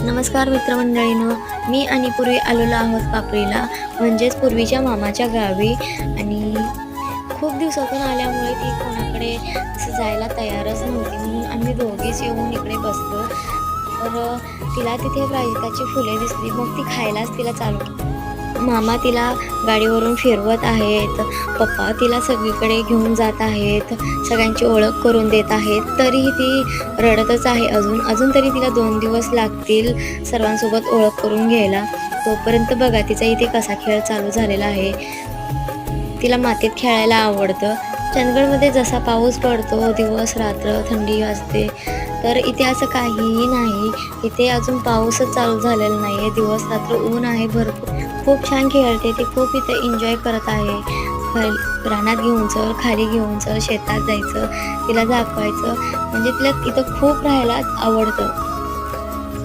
नमस्कार मित्रमंडळीनं मी आणि पूर्वी आलेलो आहोत पापरीला म्हणजेच पूर्वीच्या मामाच्या गावी आणि खूप दिवसातून आल्यामुळे ती कोणाकडे असं जायला तयारच नव्हती म्हणून आम्ही दोघीच येऊन इकडे बसलो तर तिला तिथे प्राजक्ताची फुले दिसली मग ती खायलाच तिला चालू केली. मामा तिला गाडीवरून फिरवत आहेत पप्पा तिला सगळीकडे घेऊन जात आहेत सगळ्यांची ओळख करून देत आहेत. तरीही ती रडतच आहे अजून. अजून तरी तिला दोन दिवस लागतील सर्वांसोबत ओळख करून घ्यायला. तोपर्यंत बघा तिचा इथे कसा खेळ चालू झालेला आहे. तिला मातीत खेळायला आवडतं. चंदगडमध्ये जसा पाऊस पडतो दिवस रात्र थंडी वाजते तर इथे असं काहीही नाही. इथे अजून पाऊसच चालू झालेला नाही आहे दिवस रात्र ऊन आहे भरपूर. खूप छान खेळते ती खूप इथे एन्जॉय करत आहे. रानात घेऊन चल खाली घेऊन चल शेतात जायचं तिला दाखवायचं. म्हणजे तिला इथं खूप राहायला आवडतं.